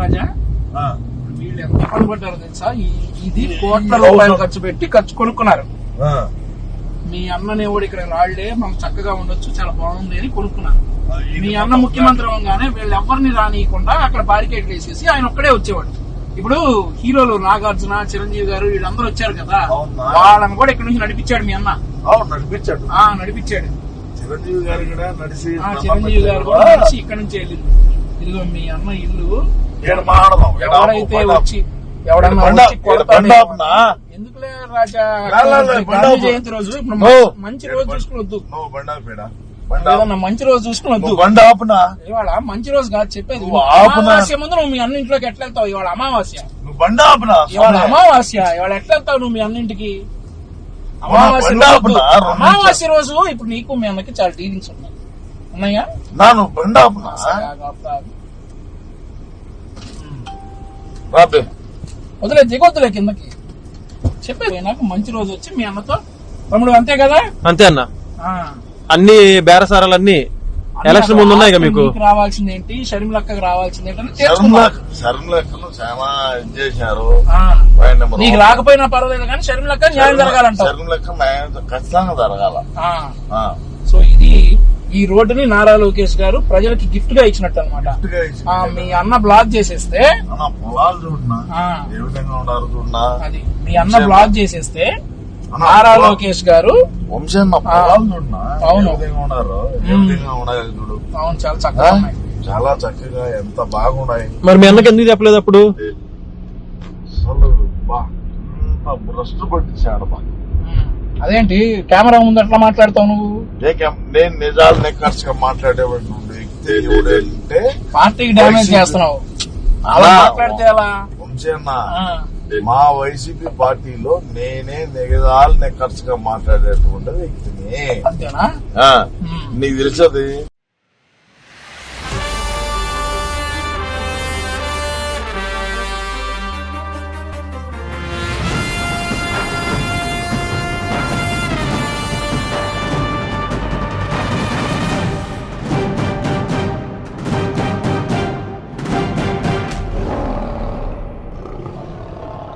రాజా వీళ్ళు ఎంత తెలుసా? ఇది కోట్ల రూపాయలు ఖర్చు పెట్టి ఖర్చు కొనుక్కున్నారు. మీ అన్ననే కూడా ఇక్కడ రాళ్ళే మనం చక్కగా ఉండొచ్చు చాలా బాగుంది అని కొనుక్కున్నారు. మీ అన్న ముఖ్యమంత్రి అవగానే వీళ్ళు ఎవరిని రానియకుండా అక్కడ బారికేడ్లు వేసేసి ఆయన ఒక్కడే వచ్చేవాడు. ఇప్పుడు హీరోలు నాగార్జున చిరంజీవి గారు వీళ్ళందరూ వచ్చారు కదా? వాళ్ళని కూడా ఇక్కడ నుంచి నడిపించాడు మీ అన్న. నడిపించాడు. ఆ నడిపించాడు. చిరంజీవి గారు కూడా నడిచి ఆ చిరంజీవి గారు కూడా నడిచి ఇక్కడ నుంచి వెళ్ళింది. ఇదిగో మీ అన్న ఇల్లు ఎవరైతే వచ్చి ఎవడన్నా వచ్చి కొడతాడేమో. ఎందుకులే రాజా గాంధీ. జయంతి రోజు ఇప్పుడు ఓ. మంచి రోజు చూసుకుని వద్దు నువ్వు బండ ఆపేడా? బండ ఆపు. ఏదన్నా మంచి రోజు చూసుకుని వద్దు నువ్వు బండ ఆపునా ఇవాళ మంచి రోజు కాదు చెప్పేది నువ్వు? అమావాస్య ముందు నువ్వు మీ అన్న ఇంట్లోకి ఎట్లా వెళ్తావు ఇవాళ అమావాస్య నువ్వు బండ ఆపునా ఇవాళ? అమావాస్య ఇవాళ ఎట్లా వెళ్తావు నువ్వు మీ అన్నింటికి అమావాస్య బండ రోజు ఆపునా? వద్దు. రెండు అమావాస్య రోజు ఇప్పుడు నీకు మీ అన్నకి చాలా డీలింగ్స్ ఉన్నాయి రాబే. వదిలే దిగొద్దులే కిందకి. చెప్పేది నాకు మంచి రోజు వచ్చి మీ అన్నతో. తమ్ముడు అంతే కదా? అంతే అన్న. ఆ. అన్ని బేరసారాలన్నీ ఎలక్షన్ ముందు ఉన్నాయి మీకు. రావాల్సింది ఏంటి? షర్మిలక్కకి రావాల్సింది ఏంటని శరం తెలుసుకుందాం. లెక్క శరం లెక్కను చాలా చేశారు నీకు. రాకపోయినా పర్వాలేదు కానీ షర్మిలక్క న్యాయం జరగాలంటావు. శరం లెక్క న్యాయం ఖచ్చితంగా జరగాల. ఆ. ఆ. సో ఇది ఈ రోడ్డుని నారా లోకేష్ గారు ప్రజలకి గిఫ్ట్గా ఇచ్చినట్టు అనమాట మీ అన్న బ్లాక్ చేసేస్తే అన్న పొలాలు చూడనా? ఆ, ఏ విధంగా ఉన్నారు చూడనా? అది మీ అన్న బ్లాక్ చేసేస్తే నారా లోకేష్ గారు అవును. అవును చాలా? చక్కగా ఉన్నాయి. చాలా చక్కగా ఎంత బాగున్నాయి. మరి మీ అన్నకి ఎందుకు చెప్పలేదు అప్పుడు? అసలు బా ఎంత భ్రష్టు పట్టించాడు బా ఉమ్. అదేంటి? కెమెరా ముందు అట్లా మాట్లాడతావు నువ్వు? నేను నిజాలు నెక్కర్స్గా వ్యక్తి ఎవడంటే పార్టీకి డ్యామేజ్ చేస్తున్నావు. అలా అలా మాట్లాడితే ఆ, మా వైసీపీ పార్టీలో నేనే నిజాలు నెక్కర్స్గా మాట్లాడేటువంటి వ్యక్తిని. అంతేనా. నీకు తెలిసది?